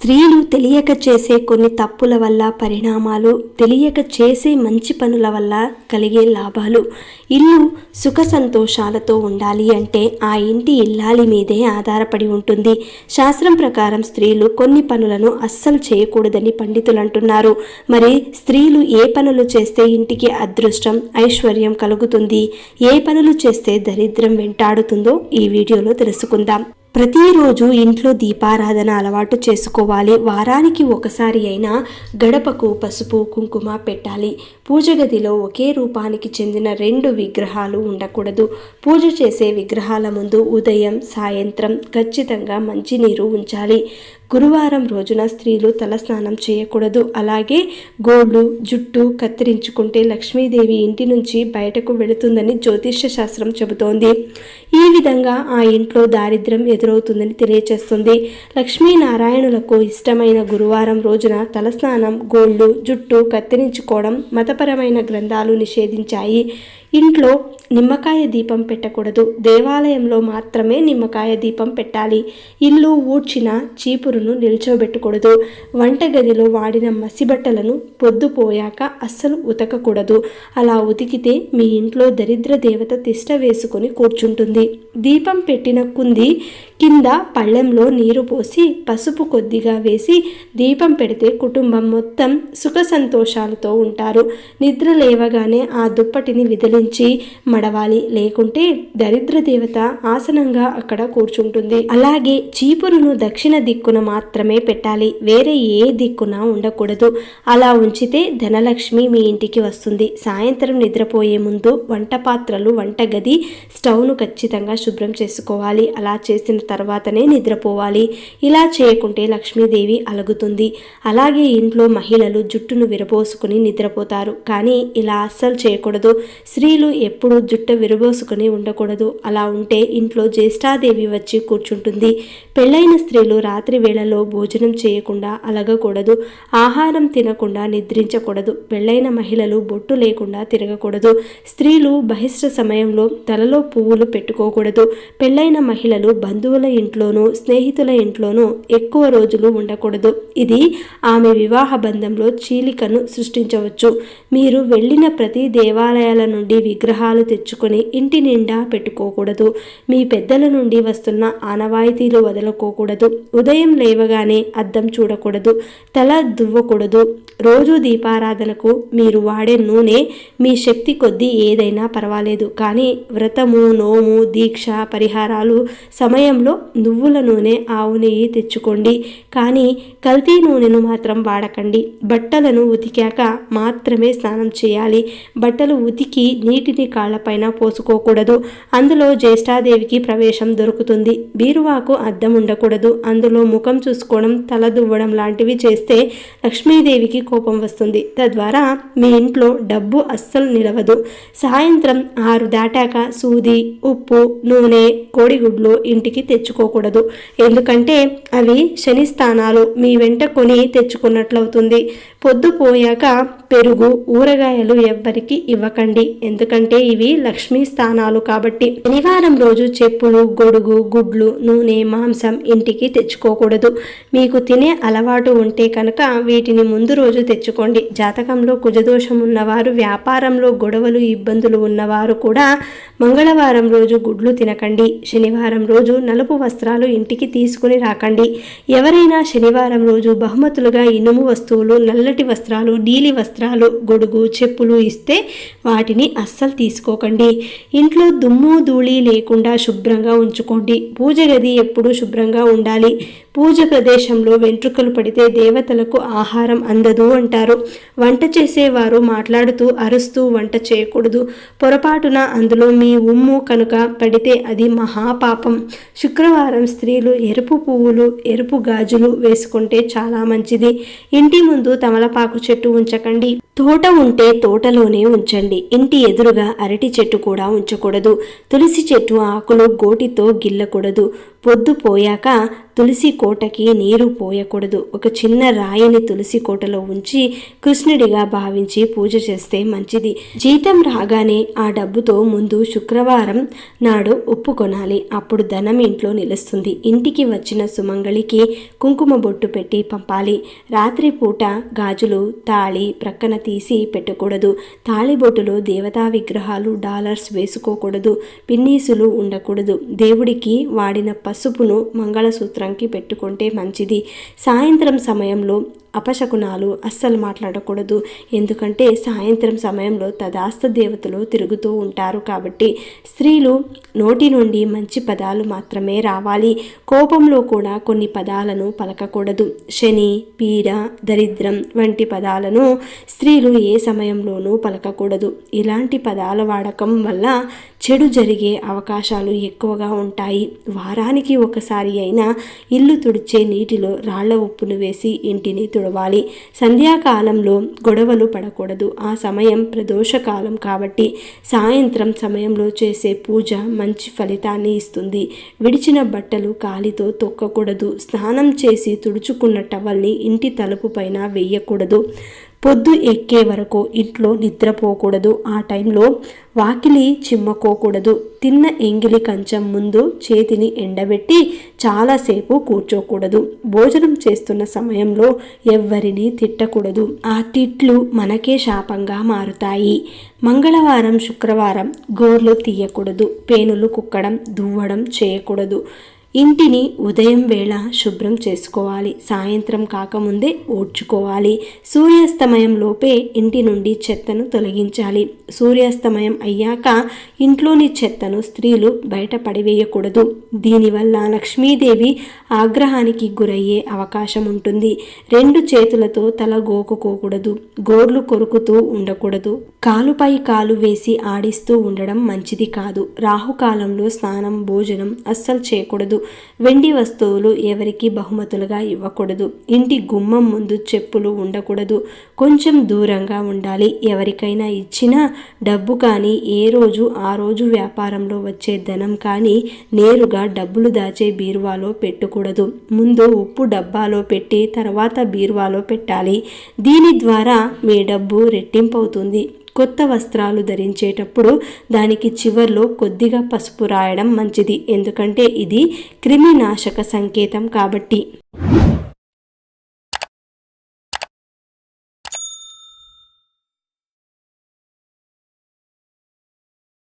స్త్రీలు తెలియక చేసే కొన్ని తప్పుల వల్ల పరిణామాలు తెలియక చేసే మంచి పనుల వల్ల కలిగే లాభాలు. ఇల్లు సుఖ సంతోషాలతో ఉండాలి అంటే ఆ ఇంటి ఇల్లాలి మీదే ఆధారపడి ఉంటుంది. శాస్త్రం ప్రకారం స్త్రీలు కొన్ని పనులను అస్సలు చేయకూడదని పండితులు అంటున్నారు మరి స్త్రీలు ఏ పనులు చేస్తే ఇంటికి అదృష్టం ఐశ్వర్యం కలుగుతుంది? ఏ పనులు చేస్తే దరిద్రం వెంటాడుతుందో ఈ వీడియోలో తెలుసుకుందాం. ప్రతిరోజు ఇంట్లో దీపారాధన అలవాటు చేసుకోవాలి. వారానికి ఒకసారి అయినా గడపకు పసుపు కుంకుమ పెట్టాలి. పూజ గదిలో ఒకే రూపానికి చెందిన రెండు విగ్రహాలు ఉండకూడదు. పూజ చేసే విగ్రహాల ముందు ఉదయం సాయంత్రం ఖచ్చితంగా మంచినీరు ఉంచాలి. గురువారం రోజున స్త్రీలు తలస్నానం చేయకూడదు. అలాగే గోళ్ళు జుట్టు కత్తిరించుకుంటే లక్ష్మీదేవి ఇంటి నుంచి బయటకు వెళుతుందని జ్యోతిష్య శాస్త్రం చెబుతోంది. ఈ విధంగా ఆ ఇంట్లో దారిద్ర్యం ఎదురవుతుందని తెలియచేస్తుంది. లక్ష్మీనారాయణులకు ఇష్టమైన గురువారం రోజున తలస్నానం గోళ్ళు జుట్టు కత్తిరించుకోవడం మతపరమైన గ్రంథాలు నిషేధించాయి. ఇంట్లో నిమ్మకాయ దీపం పెట్టకూడదు. దేవాలయంలో మాత్రమే నిమ్మకాయ దీపం పెట్టాలి. ఇల్లు ఊడ్చిన చీపురును నిల్చోబెట్టకూడదు. వంటగదిలో వాడిన మసిబట్టలను పొద్దుపోయాక అస్సలు ఉతకకూడదు. అలా ఉతికితే మీ ఇంట్లో దరిద్ర దేవత తిష్ట వేసుకొని కూర్చుంటుంది. దీపం పెట్టిన కుంది కింద పళ్ళెంలో నీరు పోసి పసుపు కొద్దిగా వేసి దీపం పెడితే కుటుంబం మొత్తం సుఖ సంతోషాలతో ఉంటారు. నిద్ర లేవగానే ఆ దుప్పటిని విదిలించి మడవాలి. లేకుంటే దరిద్ర దేవత ఆసనంగా అక్కడ కూర్చుంటుంది. అలాగే చీపురును దక్షిణ దిక్కున మాత్రమే పెట్టాలి. వేరే ఏ దిక్కున ఉండకూడదు. అలా ఉంచితే ధనలక్ష్మి మీ ఇంటికి వస్తుంది. సాయంత్రం నిద్రపోయే ముందు వంట పాత్రలు వంటగది స్టవ్ను ఖచ్చితంగా శుభ్రం చేసుకోవాలి. అలా చేసిన తర్వాతనే నిద్రపోవాలి. ఇలా చేయకుంటే లక్ష్మీదేవి అలుగుతుంది. అలాగే ఇంట్లో మహిళలు జుట్టును విరబోసుకుని నిద్రపోతారు. కానీ ఇలా అస్సలు చేయకూడదు. స్త్రీలు ఎప్పుడూ జుట్టు విరబోసుకుని ఉండకూడదు. అలా ఉంటే ఇంట్లో జ్యేష్ఠాదేవి వచ్చి కూర్చుంటుంది. పెళ్ళైన స్త్రీలు రాత్రి వేళలో భోజనం చేయకుండా అలగకూడదు. ఆహారం తినకుండా నిద్రించకూడదు. పెళ్ళైన మహిళలు బొట్టు లేకుండా తిరగకూడదు. స్త్రీలు బహిష్ట సమయంలో తలలో పువ్వులు పెట్టుకోకూడదు. పెళ్ళైన మహిళలు బంధువుల ఇంట్లోనూ స్నేహితుల ఇంట్లోనూ ఎక్కువ రోజులు ఉండకూడదు. ఇది ఆమె వివాహ బంధంలో చీలికను సృష్టించవచ్చు. మీరు వెళ్ళిన ప్రతి దేవాలయాల నుండి విగ్రహాలు తెచ్చుకొని ఇంటి నిండా పెట్టుకోకూడదు. మీ పెద్దల నుండి వస్తున్న ఆనవాయితీలు వదలకోకూడదు. ఉదయం లేవగానే అద్దం చూడకూడదు. తల దువ్వకూడదు. రోజు దీపారాధనకు మీరు వాడే నూనె మీ శక్తి కొద్దీ ఏదైనా పర్వాలేదు. కానీ వ్రతము నోము దీక్ష పరిహారాలు సమయంలో నువ్వుల నూనె ఆవు నెయ్యి తెచ్చుకోండి. కానీ కల్తీ నూనెను మాత్రం వాడకండి. బట్టలను ఉతికాక మాత్రమే స్నానం చేయాలి. బట్టలు ఉతికి నీటిని కాళ్ళపైన పోసుకోకూడదు. అందులో జ్యేష్ఠాదేవికి ప్రవేశం దొరుకుతుంది. బీరువాకు అద్దం ఉండకూడదు. అందులో ముఖం చూసుకోవడం తల దువ్వడం లాంటివి చేస్తే లక్ష్మీదేవికి కోపం వస్తుంది. తద్వారా మీ ఇంట్లో డబ్బు అస్సలు నిలవదు. సాయంత్రం ఆరు దాటాక సూది ఉప్పు నూనె కోడిగుడ్లు ఇంటికి తెచ్చుకోకూడదు. ఎందుకంటే అవి శని స్థానాలు మీ వెంట కొని తెచ్చుకున్నట్లవుతుంది. పొద్దుపోయాక పెరుగు ఊరగాయలు ఎవ్వరికి ఇవ్వకండి. ఎందుకంటే ఇవి లక్ష్మీ స్థానాలు కాబట్టి. శనివారం రోజు చెప్పులు గొడుగు గుడ్లు నూనె మాంసం ఇంటికి తెచ్చుకోకూడదు. మీకు తినే అలవాటు ఉంటే కనుక వీటిని ముందు రోజు తెచ్చుకోండి. జాతకంలో కుజదోషం ఉన్నవారు వ్యాపారంలో గొడవలు ఇబ్బందులు ఉన్నవారు కూడా మంగళవారం రోజు గుడ్లు తినకండి. శనివారం రోజు నలుపు వస్త్రాలు ఇంటికి తీసుకుని రాకండి. ఎవరైనా శనివారం రోజు బహుమతులుగా ఇనుము వస్తువులు నల్లటి వస్త్రాలు నీలి వస్త్రాలు గొడుగు చెప్పులు ఇస్తే వాటిని అస్సలు తీసుకోకండి. ఇంట్లో దుమ్ము ధూళి లేకుండా శుభ్రంగా ఉంచుకోండి. పూజ గది ఎప్పుడూ శుభ్రంగా ఉండాలి. పూజ ప్రదేశంలో వెంట్రుకలు పడితే దేవతలకు ఆహారం అందదు అంటారు. వంట చేసేవారు మాట్లాడుతూ అరుస్తూ వంట చేయకూడదు. పొరపాటున అందులో మీ ఉమ్ము కనుక పడితే అది మహాపాపం. శుక్రవారం స్త్రీలు ఎరుపు పువ్వులు ఎరుపు గాజులు వేసుకుంటే చాలా మంచిది. ఇంటి ముందు తమలపాకు చెట్టు ఉంచకండి. తోట ఉంటే తోటలోనే ఉంచండి. ఇంటి ఎదురుగా అరటి చెట్టు కూడా ఉంచకూడదు. తులసి చెట్టు ఆకులు గోటితో గిల్లకూడదు. పొద్దు పోయాక తులసి కోటకి నీరు పోయకూడదు. ఒక చిన్న రాయిని తులసి కోటలో ఉంచి కృష్ణుడిగా భావించి పూజ చేస్తే మంచిది. జీతం రాగానే ఆ డబ్బుతో ముందు శుక్రవారం నాడు ఉప్పు కొనాలి. అప్పుడు ధనం ఇంట్లో నిలుస్తుంది. ఇంటికి వచ్చిన సుమంగళికి కుంకుమ బొట్టు పెట్టి పంపాలి. రాత్రి పూట గాజులు తాళి ప్రక్కన తీసి పెట్టకూడదు. తాళిబొట్టులో దేవతా విగ్రహాలు డాలర్స్ వేసుకోకూడదు. పిన్నీసులు ఉండకూడదు. దేవుడికి వాడిన పసుపును మంగళసూత్రంకి పెట్టుకుంటే మంచిది. సాయంత్రం సమయంలో అపశకునాలు అస్సలు మాట్లాడకూడదు. ఎందుకంటే సాయంత్రం సమయంలో తదాస్త దేవతలు తిరుగుతూ ఉంటారు కాబట్టి స్త్రీలు నోటి నుండి మంచి పదాలు మాత్రమే రావాలి. కోపంలో కూడా కొన్ని పదాలను పలకకూడదు. శని పీడ దరిద్రం వంటి పదాలను స్త్రీలు ఏ సమయంలోనూ పలకకూడదు. ఇలాంటి పదాల వాడకం వల్ల చెడు జరిగే అవకాశాలు ఎక్కువగా ఉంటాయి. వారానికి ఒకసారి అయినా ఇల్లు తుడిచే నీటిలో రాళ్ళ ఉప్పును వేసి ఇంటిని తుడవాలి సంధ్యాకాలంలో గొడవలు పడకూడదు. ఆ సమయం ప్రదోషకాలం కాబట్టి సాయంత్రం సమయంలో చేసే పూజ మంచి ఫలితాన్ని ఇస్తుంది. విడిచిన బట్టలు కాలితో తొక్కకూడదు. స్నానం చేసి తుడుచుకున్న టవల్ని ఇంటి తలుపు పైన వేయకూడదు. పొద్దు ఎక్కే వరకు ఇంట్లో నిద్రపోకూడదు. ఆ టైంలో వాకిలి చిమ్మకోకూడదు. తిన్న ఎంగిలి కంచం ముందు చేతిని ఎండబెట్టి చాలాసేపు కూర్చోకూడదు. భోజనం చేస్తున్న సమయంలో ఎవ్వరిని తిట్టకూడదు. ఆ తిట్లు మనకే శాపంగా మారుతాయి. మంగళవారం శుక్రవారం గోర్లు తీయకూడదు. పేనులు కుక్కడం దువ్వడం చేయకూడదు. ఇంటిని ఉదయం వేళ శుభ్రం చేసుకోవాలి. సాయంత్రం కాకముందే ఓడ్చుకోవాలి. సూర్యాస్తమయం లోపే ఇంటి నుండి చెత్తను తొలగించాలి. సూర్యాస్తమయం అయ్యాక ఇంట్లోని చెత్తను స్త్రీలు బయట పడివేయకూడదు. దీనివల్ల లక్ష్మీదేవి ఆగ్రహానికి గురయ్యే అవకాశం ఉంటుంది. రెండు చేతులతో తల గోకుకోకూడదు. గోర్లు కొరుకుతూ ఉండకూడదు. కాలుపై కాలు వేసి ఆడిస్తూ ఉండడం మంచిది కాదు. రాహుకాలంలో స్నానం భోజనం అస్సలు చేయకూడదు. వెండి వస్తువులు ఎవరికి బహుమతులుగా ఇవ్వకూడదు. ఇంటి గుమ్మం ముందు చెప్పులు ఉండకూడదు. కొంచెం దూరంగా ఉండాలి. ఎవరికైనా ఇచ్చినా డబ్బు కానీ ఏ రోజు ఆ రోజు వ్యాపారంలో వచ్చే ధనం కానీ నేరుగా డబ్బులు దాచే బీరువాలో పెట్టకూడదు. ముందు ఉప్పు డబ్బాలో పెట్టి తర్వాత బీరువాలో పెట్టాలి. దీని ద్వారా మీ డబ్బు రెట్టింపవుతుంది. కొత్త వస్త్రాలు ధరించేటప్పుడు దానికి చివర్లో కొద్దిగా పసుపు రాయడం మంచిది. ఎందుకంటే ఇది క్రిమినాశక సంకేతం కాబట్టి.